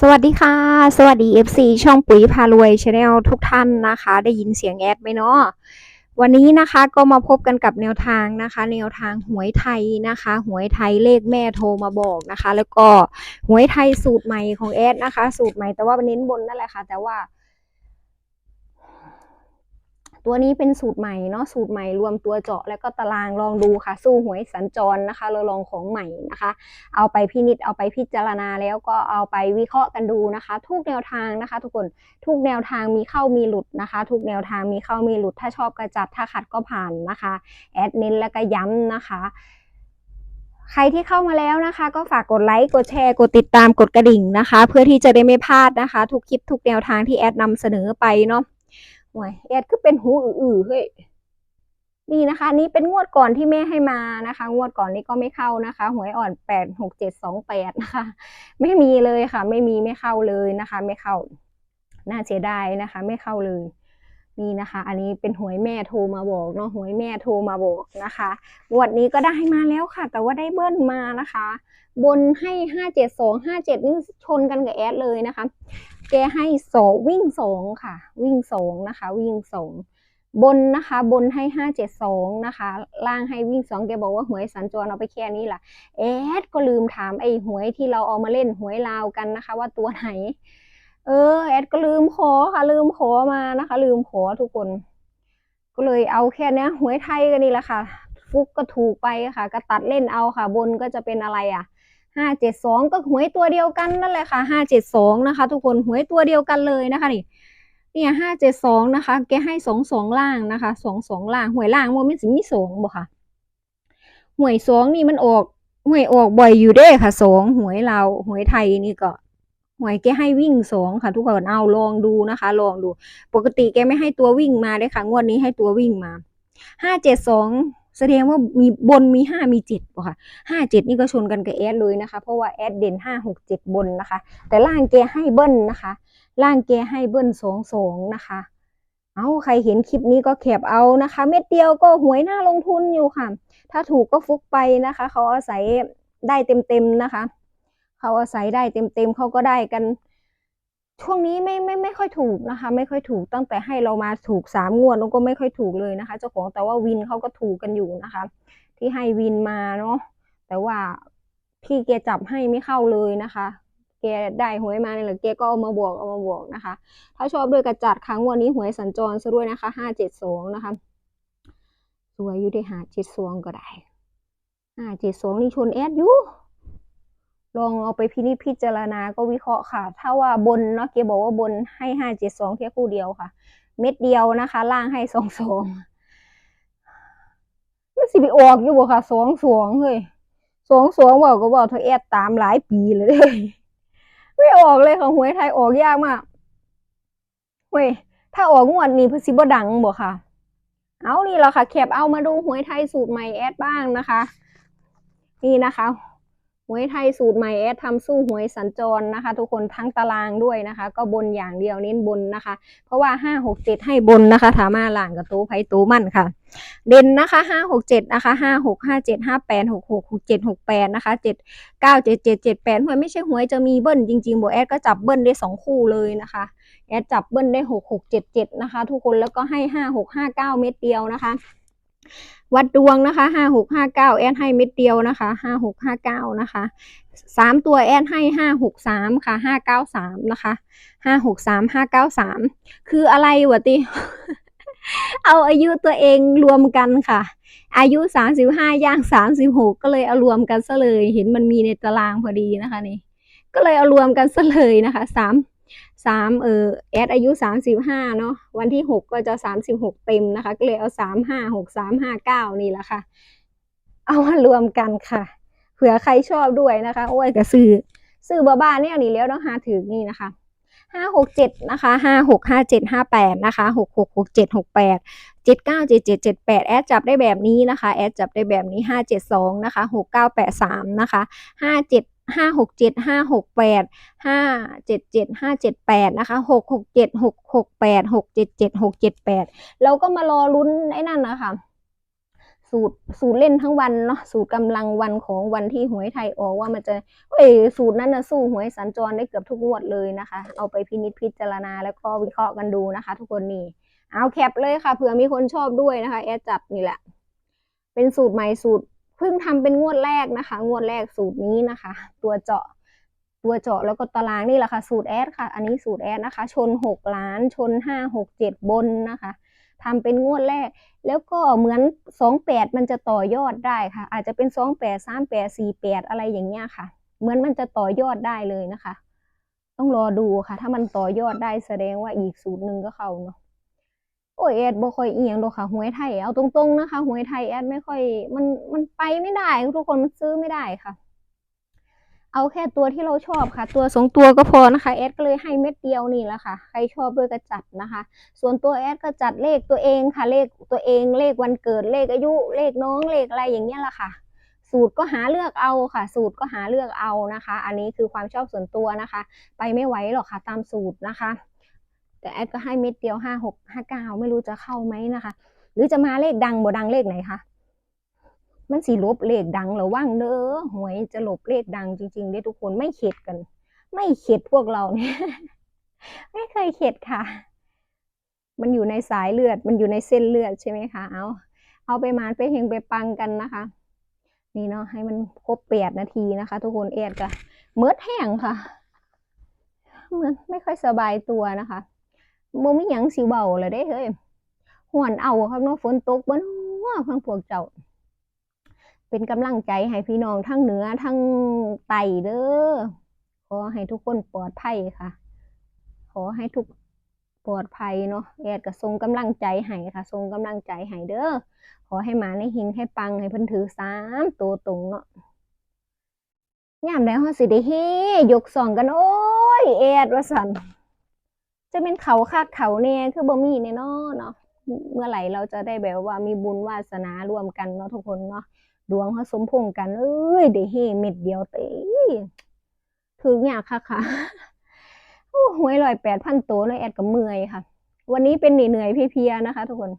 สวัสดีค่ะ สวัสดี FC ช่องปุ๋ยพารวยชาแนลทุกท่านนะคะ ได้ยินเสียงแอดไหมเนาะวันนี้นะคะก็มาพบกันกับแนวทางนะคะ แนวทางหวยไทยนะคะ หวยไทยเลขแม่โทรมาบอกนะคะ แล้วก็หวยไทยสูตรใหม่ของแอดนะคะ สูตรใหม่แต่ว่าเน้นบนนั่นแหละค่ะ แต่ว่า ตัวนี้เป็นสูตรใหม่เนาะสูตรใหม่รวมตัวเจาะแล้วก็ตารางลองดูค่ะ สู้หวยสัญจรนะคะ เราลองของใหม่นะคะ เอาไปพินิจเอาไปพิจารณาแล้วก็เอาไปวิเคราะห์กันดูนะคะ ทุกแนวทางนะคะ ทุกคนทุกแนวทางมีเข้ามีหลุดนะคะ ทุกแนวทางมีเข้ามีหลุด ถ้าชอบกระจัดถ้าขัดก็ผ่านนะคะแอดเน้นแล้วก็ย้ำนะคะใครที่เข้ามาแล้วนะคะ ก็ฝากกดไลค์กดแชร์กดติดตามกดกระดิ่งนะคะ เพื่อที่จะได้ไม่พลาดนะคะ ทุกคลิปทุกแนวทางที่แอดนำเสนอไปเนาะ หวยแอดคือเป็นหูอื้อๆเฮ้ยนี่นะคะ นี่เป็นงวดก่อนที่แม่ให้มานะคะ งวดก่อนนี้ก็ไม่เข้านะคะ หวยอ่อนแปดหกเจ็ดสองแปดนะคะ ไม่มีเลยค่ะ ไม่มีไม่เข้าเลยนะคะ ไม่เข้า น่าเสียดายนะคะ ไม่เข้าเลยนี่นะคะ อันนี้เป็นหวยแม่โทรมาบอกเนาะหวยแม่โทรมาบอกนะคะงวดนี้ก็ได้มาแล้วค่ะ แต่ว่าได้เบิ้ลมานะคะ บนให้ห้าเจ็ดสองห้าเจ็ดนี่ชนกันกับแอดเลยนะคะ แกให้สองวิ่งสองค่ะ วิ่งสองนะคะ วิ่งสองบนนะคะบนให้ห้าเจ็ดสองนะคะ ล่างให้วิ่งสองแกบอกว่าหวยสัญจรเอาไปแค่นี้ล่ะแอดก็ลืมถามไอ้หวยที่เราเอามาเล่นหวยลาวกันนะคะ ว่าตัวไหน เออ แอดก็ลืมขอค่ะ ลืมขอมานะคะ ลืมขอทุกคน ก็เลยเอาแค่นี้หวยไทยกันนี่แหละค่ะ ฟุกก็ถูกไปค่ะ ก็ตัดเล่นเอาค่ะ บนก็จะเป็นอะไรอะ ห้าเจ็ดสองก็หวยตัวเดียวกันนั่นแหละค่ะห้าเจ็ดสองนะคะ ทุกคนหวยตัวเดียวกันเลยนะคะนี่เนี่ยห้าเจ็ดสองนะคะ แกให้สองสองล่างนะคะสองสองล่างหวยล่างมันไม่สิมีสองบ่ค่ะหวยสองนี่มันออกหวยออกบ่อยอยู่เด้ค่ะสองหวยเราหวยไทยนี่ก็หวยแกให้วิ่งสองค่ะ ทุกคนเอาลองดูนะคะ ลองดู ปกติแกไม่ให้ตัววิ่งมาเลยค่ะ งวดนี้ให้ตัววิ่งมาห้าเจ็ดสอง แสดงว่ามีบนมีห้ามีเจ็ดบ่ค่ะห้าเจ็ดนี่ก็ชนกันกับแอดเลยนะคะ เพราะว่าแอดเด่นห้าหกเจ็ดบนนะคะ แต่ล่างแกให้เบิ้ลนะคะ ล่างแกให้เบิ้ลสองสองนะคะ เอาใครเห็นคลิปนี้ก็แคบเอานะคะ เม็ดเดียวก็หวยหน้าลงทุนอยู่ค่ะ ถ้าถูกก็ฟุกไปนะคะ เขาอาศัยได้เต็มๆนะคะ เขาอาศัยได้เต็มๆเขาก็ได้กัน ช่วงนี้ไม่ไม่ไม่ค่อยถูกนะคะ ไม่ค่อยถูกตั้งแต่ให้เรามาถูกสามงวดแล้วก็ไม่ค่อยถูกเลยนะคะ เจ้าของแต่ว่าวินเขาก็ถูกกันอยู่นะคะ ที่ให้วินมาเนาะแต่ว่าที่แกจับให้ไม่เข้าเลยนะคะแกได้หวยมาเนี่ยแหละแกก็เอามาบวกเอามาบวกนะคะ ถ้าชอบด้วยกระจัดครั้งวันนี้หวยสัญจรซะด้วยนะคะห้าเจ็ดสองนะคะสวยอยู่ที่หาเจ็ดสองก็ได้ห้าเจ็ดสองนี่ชนแอดอยู่ ลองเอาไปพินิจพิจารณาก็วิเคราะห์ค่ะ ถ้าว่าบนเนาะเกบอกว่าบนให้ห้าเจ็ดสองแค่คู่เดียวค่ะ เม็ดเดียวนะคะ ล่างให้สองสองมันสิไปออกอยู่บ่ค่ะสองสองเฮ้ยสองสองบอกก็บอกเธอแอดตามหลายปีเลย ไม่ออกเลยค่ะหวยไทยออกยากมากเว้ยถ้าออกงวดนี้พสิบดังบ่ค่ะ เอานี่แหละค่ะแคบเอามาดูหวยไทยสูตรใหม่แอดบ้างนะคะ นี่นะคะ หวยไทยสูตรใหม่แอดทำสู้หวยสัญจรนะคะ ทุกคนทั้งตารางด้วยนะคะ ก็บนอย่างเดียวเน้นบนนะคะ เพราะว่าห้าหกเจ็ดให้บนนะคะ ถามาหลางกับตู้ไผ่ตู้มั่นค่ะ เด่นนะคะห้าหกเจ็ดนะคะห้าหกห้าเจ็ดห้าแปดหกหกหกเจ็ดหกแปดนะคะเจ็ดเก้าเจ็ดเจ็ดเจ็ดแปดหวยไม่ใช่หวยจะมีเบิ้ลจริงๆโบแอดก็จับเบิ้ลได้สองคู่เลยนะคะแอดจับเบิ้ลได้หกหกเจ็ดเจ็ดนะคะ ทุกคนแล้วก็ให้ห้าหกห้าเก้าเม็ดเดียวนะคะ วัดดวงนะคะห้าหกห้าเก้าแอนให้เม็ดเดียวนะคะห้าหกห้าเก้านะคะสามตัวแอนให้ห้าหกสามค่ะห้าเก้าสามนะคะห้าหกสามห้าเก้าสามคืออะไรวะติเอาอายุตัวเองรวมกันค่ะ อายุสามสิบห้าย่างสามสิบหกก็เลยเอารวมกันซะเลย เห็นมันมีในตารางพอดีนะคะนี่ ก็เลยเอารวมกันซะเลยนะคะสาม สามเออแอดอายุสามสิบห้าเนาะวันที่หกก็จะสามสิบหกเต็มนะคะ ก็เลยเอาสามห้าหกสามห้าเก้านี่แหละค่ะ เอามารวมกันค่ะ เผื่อใครชอบด้วยนะคะ โอ้ยกระซื้อซื้อบ้าๆเนี่ยนี่แล้วต้องหาถือนี่นะคะห้าหกเจ็ดนะคะห้าหกห้าเจ็ดห้าแปดนะคะหกหกหกเจ็ดหกแปดเจ็ดเก้าเจ็ดเจ็ดเจ็ดแปดแอดจับได้แบบนี้นะคะ แอดจับได้แบบนี้ห้าเจ็ดสองนะคะหกเก้าแปดสามนะคะห้าเจ็ด ห้าหกเจ็ดห้าหกแปดห้าเจ็ดเจ็ดห้าเจ็ดแปดนะคะหกหกเจ็ดหกหกแปดหกเจ็ดเจ็ดหกเจ็ดแปดเราก็มารอลุ้นไอ้นั่นนะคะสูตรสูตรเล่นทั้งวันเนาะสูตรกำลังวันของวันที่หวยไทยออกว่ามันจะเอ้ยสูตรนั้นนะสู้หวยสัญจรได้เกือบทุกงวดเลยนะคะ เอาไปพินิจพิจารณาแล้วก็วิเคราะห์กันดูนะคะ ทุกคนนี่เอาแคปเลยค่ะเผื่อมีคนชอบด้วยนะคะ แอดจัดนี่แหละ เป็นสูตรใหม่สูตร เพิ่งทำเป็นงวดแรกนะคะ งวดแรกสูตรนี้นะคะ ตัวเจาะตัวเจาะแล้วก็ตารางนี่แหละค่ะ สูตรแอดค่ะ อันนี้สูตรแอดนะคะ ชนหกล้านชนห้าหกเจ็ดบนนะคะทำเป็นงวดแรก แล้วก็เหมือนสองแปดมันจะต่อยอดได้ค่ะ อาจจะเป็นสองแปดสามแปดสี่แปดอะไรอย่างเงี้ยค่ะ เหมือนมันจะต่อยอดได้เลยนะคะ ต้องรอดูค่ะ ถ้ามันต่อยอดได้แสดงว่าอีกสูตรหนึ่งก็เข้าเนาะ โอ้ยแอดบ่ค่อยเอียงดอกค่ะหวยไทยเอาตรงๆนะคะหวยไทยแอดไม่ค่อย มันมันไปไม่ได้ ทุกคนมันซื้อไม่ได้ค่ะ เอาแค่ตัวที่เราชอบค่ะ ตัวสองตัวก็พอนะคะแอดก็เลยให้เม็ดเดียวนี่แหละค่ะ ใครชอบด้วยก็จัดนะคะ ส่วนตัวแอดก็จัดเลขตัวเองค่ะ เลขตัวเองเลขวันเกิดเลขอายุ เลขน้องเลขอะไรอย่างเงี้ยแหละค่ะ สูตรก็หาเลือกเอาค่ะ สูตรก็หาเลือกเอานะคะ อันนี้คือความชอบส่วนตัวนะคะ ไปไม่ไหวหรอกค่ะ ตามสูตรนะคะ แต่แอดก็ให้เม็ดเดียวห้าหกห้าเก้าไม่รู้จะเข้าไหมนะคะ หรือจะมาเลขดังบ่ดังเลขไหนคะมันสีลบเลขดังหรือว่างเด้อหวยจะลบเลขดังจริงๆเด้ทุกคนไม่เข็ดกัน ไม่เข็ดพวกเราเนี่ยไม่เคยเข็ดค่ะ มันอยู่ในสายเลือด มันอยู่ในเส้นเลือดใช่ไหมคะเอาเอาไปมานไปเฮงไปปังกันนะคะ นี่เนาะให้มันครบแปดนาทีนะคะ ทุกคนเอ็ดก็เมิดแห้งค่ะเหมือนไม่ค่อยสบายตัวนะคะ บ่มีหยังสิเว้าเลยเด้เฮ้ยหวนเอาครับเนาะฝนตกบ่เนาะพังพวกเจ้า เป็นกำลังใจให้พี่น้องทั้งเหนือทั้งใต้เด้อขอให้ทุกคนปลอดภัยค่ะ ขอให้ทุกปลอดภัยเนาะแอดก็ส่งกำลังใจให้ค่ะส่งกำลังใจให้เด้อขอให้หมาในหิงให้ปังให้เพิ่นถือสามตัวตรงเนาะยามใดเฮาสิได้เฮยกสองกันโอ้ยแอดว่าซั่น จะเป็นเขาคักเขาเนี่ยคือบ่มีแน่นอนเนาะเมื่อไหร่เราจะได้แบบว่ามีบุญวาสนารวมกันเนาะทุกคนเนาะดวงเขาสมพงกันเอ้ยได้เฮเม็ดเดียวเต้ถึงยากค่ะค่ะโอ้หวยลอยแปดพันตัวเลยแอดกับเมื่อยค่ะ วันนี้เป็นเหนื่อยๆเพียๆนะคะ ทุกคน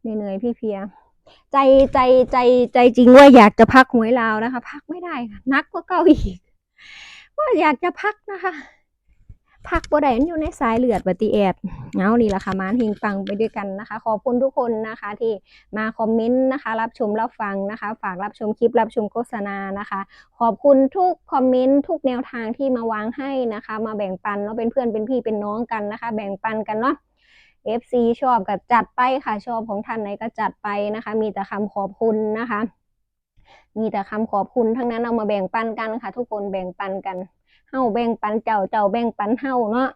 เหนื่อยๆเพียๆใจใจใจใจจริงว่าอยากจะพักหวยลาวนะคะ พักไม่ได้ค่ะนักกว่าเก่าอีกว่าอยากจะพักนะคะ พักบ่ได้มันอยู่ในสายเลือดบัติแอดเอานี่แหละค่ะมานหิงปังไปด้วยกันนะคะ ขอบคุณทุกคนนะคะที่มาคอมเมนต์นะคะ รับชมรับฟังนะคะ ฝากรับชมคลิปรับชมโฆษณานะคะ ขอบคุณทุกคอมเมนต์ทุกแนวทางที่มาวางให้นะคะ มาแบ่งปันเนาะเป็นเพื่อนเป็นพี่เป็นน้องกันนะคะ แบ่งปันกันเนาะ FC ชอบก็จัดไปค่ะชอบของท่านไหนก็จัดไปนะคะ มีแต่คำขอบคุณนะคะ มีแต่คำขอบคุณทั้งนั้นเอามาแบ่งปันกันค่ะ ทุกคนแบ่งปันกันเฮาแบ่งปันเจ้าเจ้าแบ่งปันเฮาเนาะ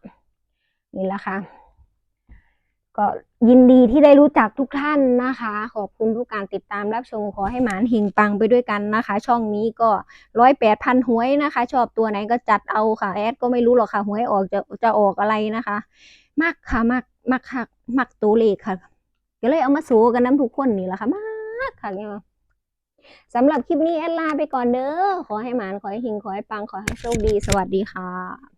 นี่แหละค่ะ ก็ยินดีที่ได้รู้จักทุกท่านนะคะ ขอบคุณทุกการติดตามรับชมขอให้หมานหิงปังไปด้วยกันนะคะ ช่องนี้ก็ร้อยแปดพันหวยนะคะ ชอบตัวไหนก็จัดเอาค่ะ แอดก็ไม่รู้หรอกค่ะหวยออกจะจะออกอะไรนะคะมักค่ะมักมักค่ะมักตัวเลขค่ะก็เลยเอามาสู้กันน้ำทุกคนนี่แหละค่ะมากค่ะเนี่ย สำหรับคลิปนี้แอดลาไปก่อนเด้อ ขอให้หมาน ขอให้หิง ขอให้ปัง ขอให้โชคดี สวัสดีค่ะ